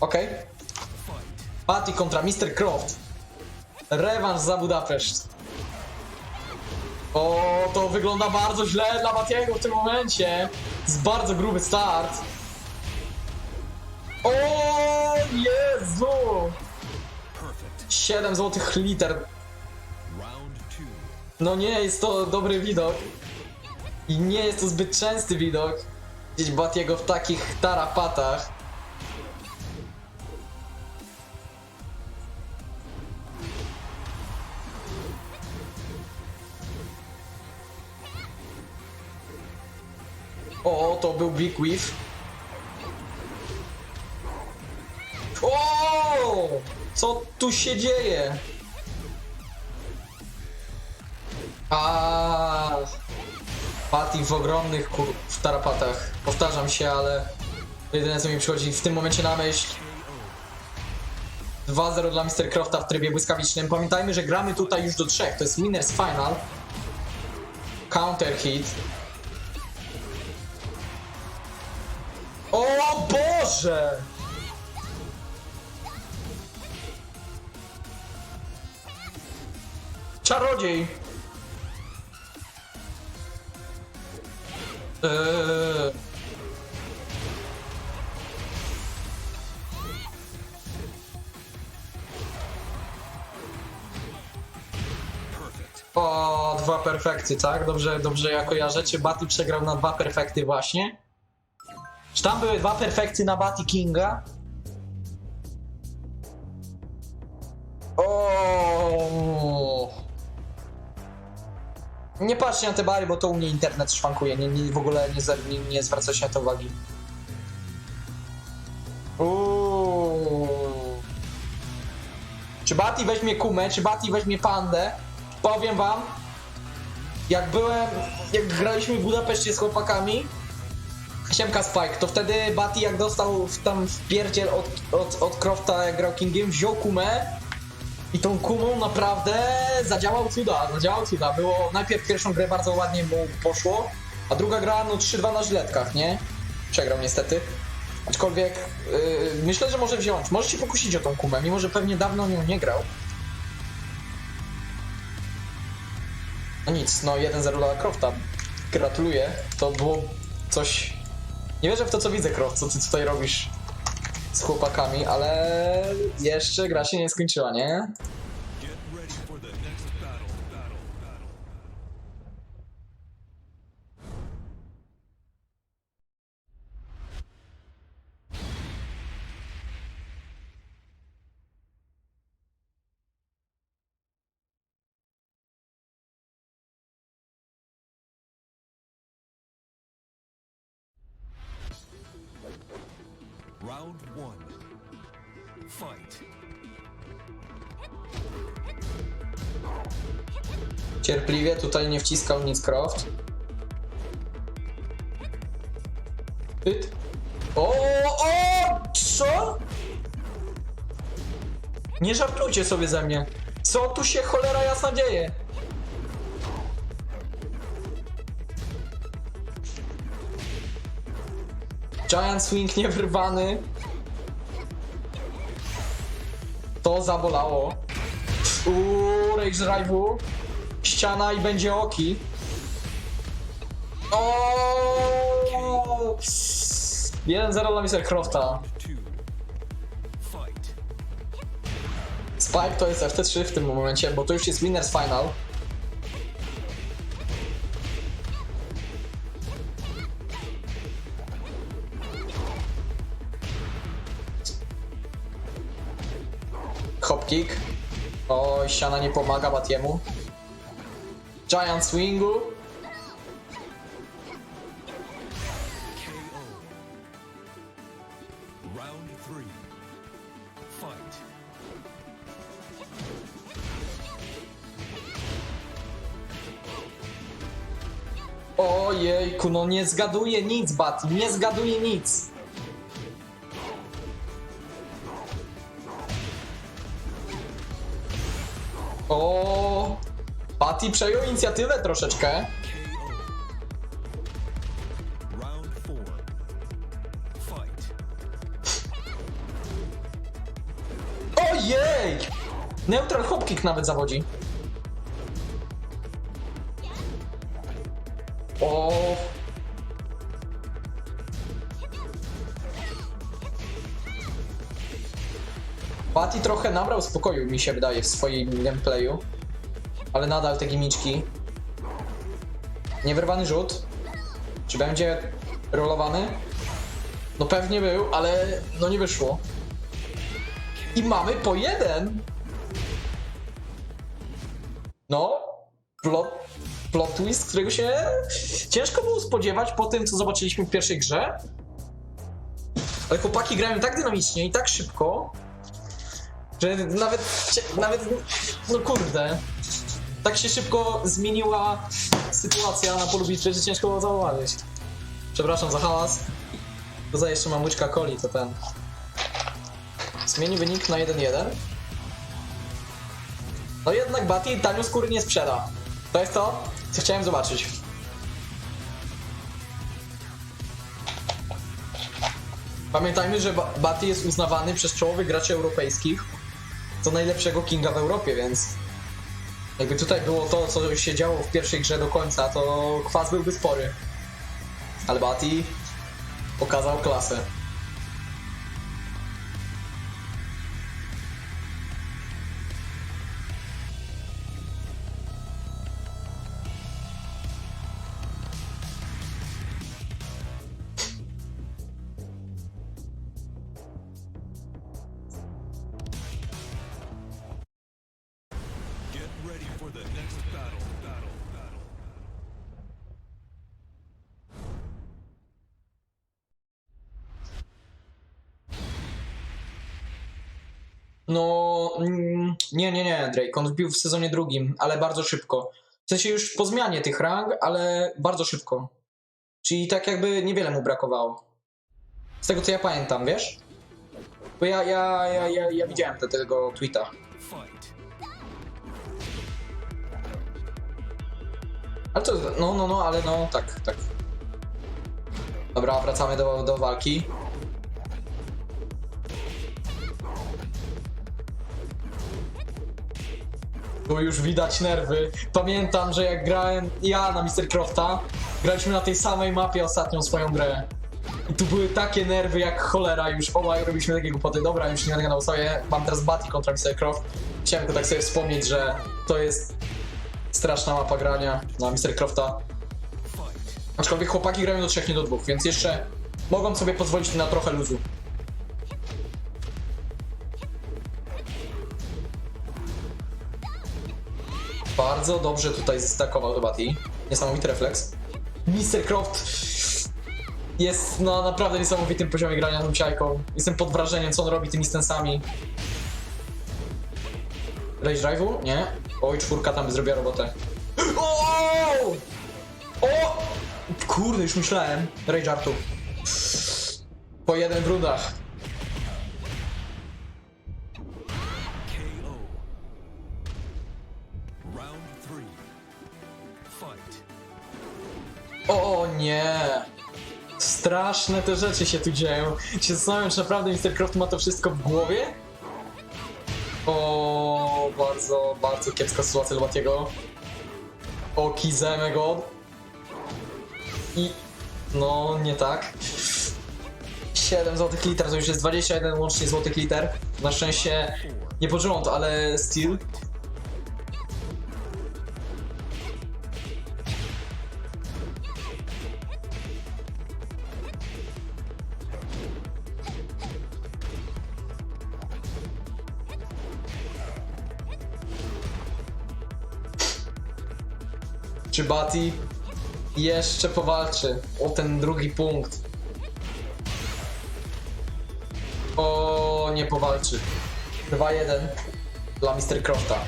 Okej. Patty kontra Mr. Croft. Rewanż za Budapeszt. O, to wygląda bardzo źle dla Matiego w tym momencie. Jest bardzo gruby start. O Jezu! 7 złotych liter. No nie jest to dobry widok. I nie jest to zbyt częsty widok. Widzieć Batiego w takich tarapatach. Był Big Whiff. O! Co tu się dzieje? A Patty w ogromnych kur... w tarapatach. Powtarzam się, ale jedyne co mi przychodzi w tym momencie na myśl 2-0 dla Mr. Crofta w trybie błyskawicznym. Pamiętajmy, że gramy tutaj już do trzech. To jest Winners Final. Counter hit. O Boże! Czarodziej! Eee. O, dwa perfekty, tak? Dobrze, dobrze ja kojarzę. Batty przegrał na dwa perfekty właśnie? Tam były dwa perfekty na Batty Kinga? O. Nie patrzcie na te bary, bo to u mnie internet szwankuje. Nie, nie, w ogóle nie, nie, nie zwraca się na to uwagi. Uuu. Czy Bati weźmie kumę, czy Bati weźmie pandę? Powiem wam, jak byłem, jak graliśmy w Budapeszcie z chłopakami, Siemka Spike, to wtedy Bati jak dostał w, tam w pierdziel od, od, od Crofta jak Kingiem, wziął kumę i tą kumą naprawdę zadziałał cuda, zadziałał cuda. Było najpierw pierwszą grę bardzo ładnie mu poszło, a druga gra no 3-2 na żyletkach, nie? Przegrał niestety. Aczkolwiek yy, myślę, że może wziąć. Może się pokusić o tą kumę, mimo że pewnie dawno nią nie grał. No nic, no 1-0 dla Crofta. Gratuluję. To było coś... Nie wierzę w to, co widzę, Croft, co ty tutaj robisz z chłopakami, ale jeszcze gra się nie skończyła, nie? Round one. Fight. Cierpliwie, tutaj nie wciskał nic Croft. Pyt. O, o, co? Nie żartujcie sobie ze mnie. Co tu się cholera jasna dzieje? Giant Swing niewyrwany. To zabolało. Uuu, Rage Drive'u. Ściana i będzie oki. O! 1-0 dla Mr. Crofta. Spike to jest FT3 w tym momencie, bo to już jest Winners Final. Hop kick. Oj, ściana nie pomaga Batiemu. Giant swingu. Ojejku, no nie zgaduje nic, Bati, nie zgaduje nic. O, Patty przejął inicjatywę troszeczkę. Ojej! Neutral hopkick nawet zawodzi. Patty trochę nabrał spokoju, mi się wydaje, w swoim gameplayu. Ale nadal te gimiczki. Niewyrwany rzut. Czy będzie rolowany? No pewnie był, ale no nie wyszło. I mamy po jeden! No, plot, plot twist, którego się ciężko było spodziewać po tym, co zobaczyliśmy w pierwszej grze. Ale chłopaki grają tak dynamicznie i tak szybko, że nawet, nawet, no kurde, tak się szybko zmieniła sytuacja na polu bitwy, że ciężko było zauważyć. Przepraszam za hałas. Poza jeszcze mam łyczka coli, to ten. Zmieni wynik na 1-1. No jednak Bati tanio skóry nie sprzeda. To jest to, co chciałem zobaczyć. Pamiętajmy, że Ba- Bati jest uznawany przez czołowych graczy europejskich za najlepszego kinga w Europie, więc jakby tutaj było to, co się działo w pierwszej grze do końca, to kwas byłby spory. Ale Bati pokazał klasę. No, mm, nie, nie, nie, Drake. On wbił w sezonie drugim, ale bardzo szybko. W sensie już po zmianie tych rang, ale bardzo szybko. Czyli tak jakby niewiele mu brakowało. Z tego co ja pamiętam, wiesz? Bo ja, ja, ja, ja, ja widziałem te, tego tweeta. Ale to, no, no, no, ale no, tak, tak. Dobra, wracamy do, do walki. Tu już widać nerwy. Pamiętam, że jak grałem ja na Mr. Crofta, graliśmy na tej samej mapie ostatnią swoją grę. I tu były takie nerwy jak cholera już. Obaj robiliśmy takie głupoty. Dobra, już nie będę gadał sobie. Mam teraz Batty kontra Mr. Croft. Chciałem tylko tak sobie wspomnieć, że to jest straszna mapa grania na Mr. Crofta. Aczkolwiek chłopaki grają do trzech, nie do dwóch, więc jeszcze mogą sobie pozwolić na trochę luzu. Bardzo dobrze tutaj zestakował do Batty. Niesamowity refleks. Mr. Croft jest na naprawdę niesamowitym poziomie grania tą ciajką. Jestem pod wrażeniem, co on robi tymi stensami. Rage Drive'u? Nie. Oj, czwórka tam zrobiła robotę. O! O! Kurde, już myślałem. Rage Artu. Po jeden w rundach. O, nie. Straszne te rzeczy się tu dzieją. Się zastanawiam, czy naprawdę Mr. Croft ma to wszystko w głowie? O, bardzo, bardzo kiepska sytuacja dla Matiego. O, Kizeme God. I... No, nie tak. 7 złotych liter, to już jest 21 łącznie złotych liter. Na szczęście nie pod rząd, ale still. czy Bati jeszcze powalczy o ten drugi punkt. O, nie powalczy. 2-1 dla Mr. Crofta.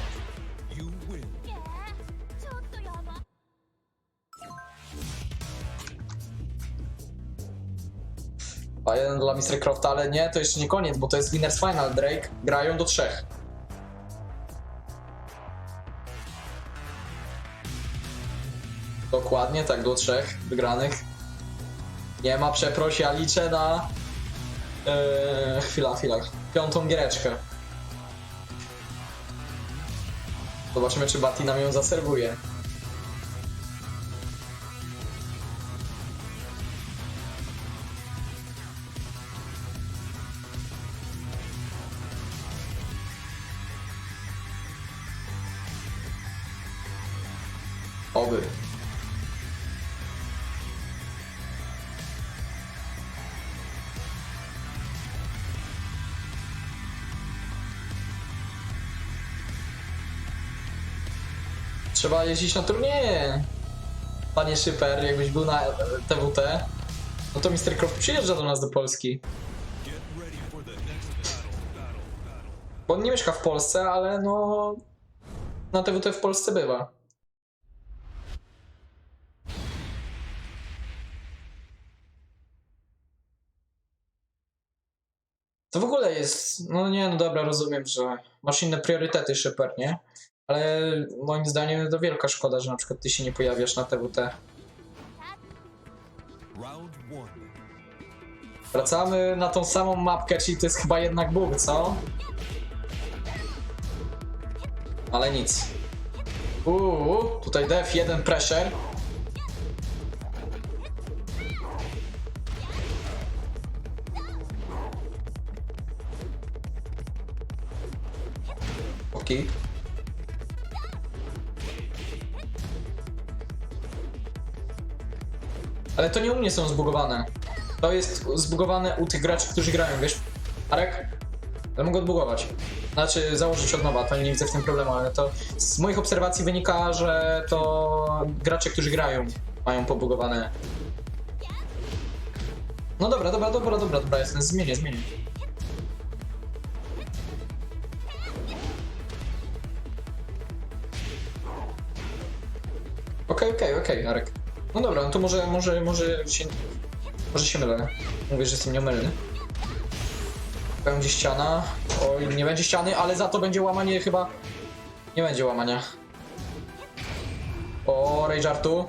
A jeden dla Mr. Crofta, ale nie, to jeszcze nie koniec, bo to jest Winners Final, Drake. Grają do trzech. Dokładnie, tak, do trzech wygranych. Nie ma przeprosi, ja liczę na... Yy, chwila, chwila. Piątą giereczkę. Zobaczymy, czy Bati nam ją zaserwuje. Oby. Trzeba jeździć na turnieje. Panie Szyper, jakbyś był na TWT, no to Mr. Croft przyjeżdża do nas do Polski. Bo on nie mieszka w Polsce, ale no. Na TWT w Polsce bywa. To w ogóle jest. No nie, no dobra, rozumiem, że masz inne priorytety, Szyper, nie? Ale moim zdaniem to wielka szkoda, że na przykład ty się nie pojawiasz na TWT. Wracamy na tą samą mapkę, czyli to jest chyba jednak bóg, co? Ale nic. Uuu, tutaj def, jeden pressure. Ale to nie u mnie są zbugowane. To jest zbugowane u tych graczy, którzy grają, wiesz? Arek? Ale mogę odbugować. Znaczy, założyć od nowa, to nie widzę w tym problemu, ale to z moich obserwacji wynika, że to gracze, którzy grają, mają pobugowane. No dobra, dobra, dobra, dobra, dobra, jestem, zmienię, zmienię. Okej, okej, okej, Arek. No dobra, no to może, może, może się, może się mylę. Mówię, że jestem nieomylny. Będzie ściana. Oj, nie będzie ściany, ale za to będzie łamanie chyba. Nie będzie łamania. O, Rage Artu.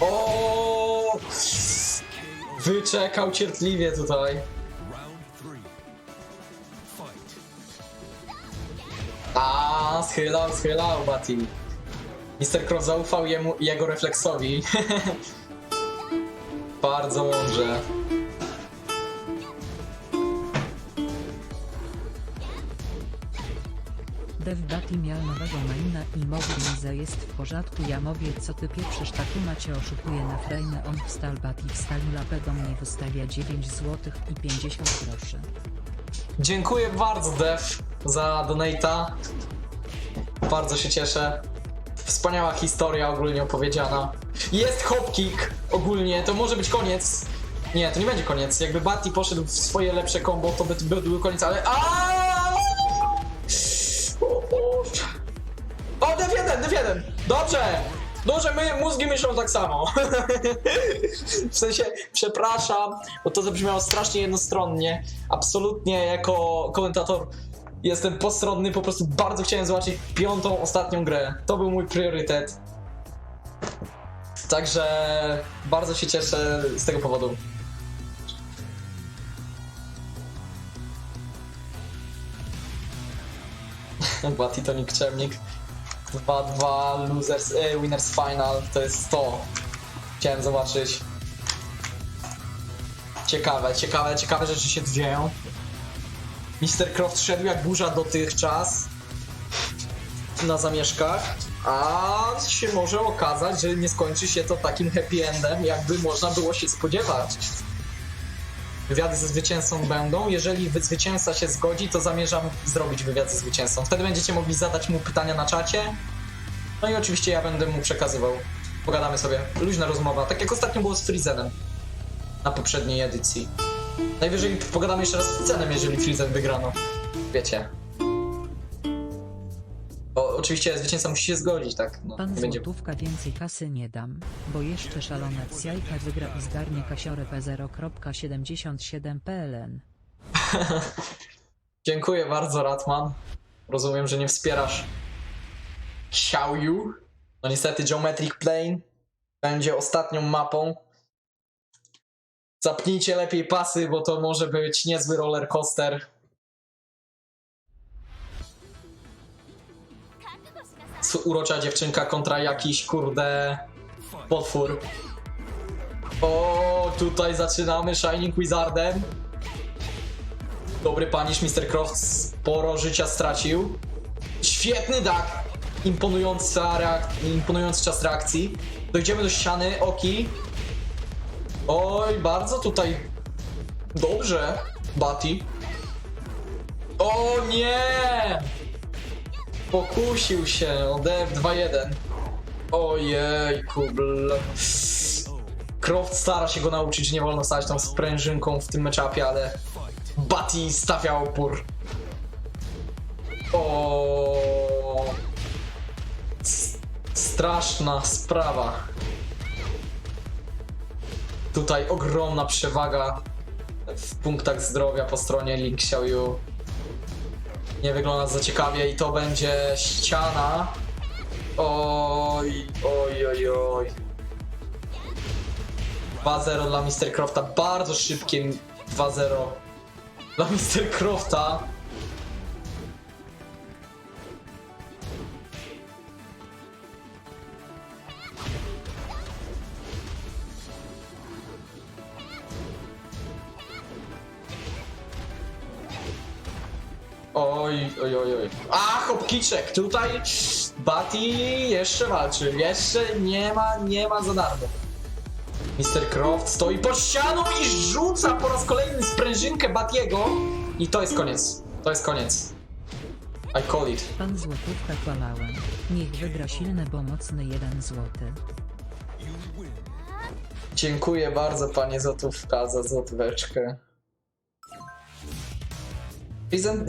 O! Wyczekał cierpliwie tutaj. A, schylał, schylał, Bati. Mr. Cross zaufał jemu i jego refleksowi. Bardzo mądrze. Dev Bati miał nowego maina i Mobiliza jest w porządku ja mówię co ty pieprzysz taku macie oszukuje na frame on wstal Bati wstali lapę do mnie wystawia 9 zł i 50 groszy. Dziękuję bardzo, Dev, za donate'a. Bardzo się cieszę. Wspaniała historia ogólnie opowiedziana. Jest hopkick ogólnie, to może być koniec. Nie, to nie będzie koniec. Jakby Bati poszedł w swoje lepsze combo, to by, by był koniec, ale... O Boże. O, Dev 1, Dev 1! Dobrze! Dobrze, my, mózgi myślą tak samo. w sensie, przepraszam, bo to zabrzmiało strasznie jednostronnie. Absolutnie jako komentator jestem postronny, po prostu bardzo chciałem zobaczyć piątą, ostatnią grę. To był mój priorytet. Także bardzo się cieszę z tego powodu. Bati to nikczemnik. 2-2 losers, e, winners final to jest to. Chciałem zobaczyć. Ciekawe, ciekawe, ciekawe rzeczy się dzieją. Mr. Croft szedł jak burza dotychczas na zamieszkach, a się może okazać, że nie skończy się to takim happy endem, jakby można było się spodziewać. Wywiady ze zwycięzcą będą. Jeżeli wy- zwycięzca się zgodzi, to zamierzam zrobić wywiad ze zwycięzcą. Wtedy będziecie mogli zadać mu pytania na czacie. No i oczywiście ja będę mu przekazywał. Pogadamy sobie. Luźna rozmowa. Tak jak ostatnio było z Frizenem na poprzedniej edycji. Najwyżej pogadamy jeszcze raz z Frizenem, jeżeli Frizen wygrano. Wiecie. O, oczywiście zwycięzca musi się zgodzić, tak? No, Pan nie będzie... złotówka więcej kasy nie dam, bo jeszcze szalona cjajka wygra i zgarnie kasiorę P0.77 PLN. Dziękuję bardzo, Ratman. Rozumiem, że nie wspierasz Xiaoyu. No niestety Geometric Plane będzie ostatnią mapą. Zapnijcie lepiej pasy, bo to może być niezły roller coaster. Urocza dziewczynka kontra jakiś kurde potwór. O, tutaj zaczynamy Shining Wizardem. Dobry panisz, Mr. Croft sporo życia stracił. Świetny dak. Imponująca reak imponujący czas reakcji. Dojdziemy do ściany, Oki. Oj, bardzo tutaj dobrze, Bati. O nie! Pokusił się o DF2-1. Ojejku, bl... Croft stara się go nauczyć, że nie wolno stać tą sprężynką w tym meczapie, ale Batty stawia opór. O, Straszna sprawa. Tutaj ogromna przewaga w punktach zdrowia po stronie Link Xiaoyu. Nie wygląda za ciekawie i to będzie ściana. Oj, oj, oj, oj. 2-0 dla Mr. Crofta. Bardzo szybkie 2-0 dla Mr. Crofta. Oj, oj, oj, oj. A, hopkiczek! Tutaj Batty jeszcze walczy. Jeszcze nie ma, nie ma za darmo. Mr. Croft stoi pod ścianą i rzuca po raz kolejny sprężynkę Batiego. I to jest koniec. To jest koniec. I call it. Pan złotówka kłamałem. Niech wygra silny, bo mocny jeden złoty. Dziękuję bardzo panie Złotówka za złotóweczkę. Prezent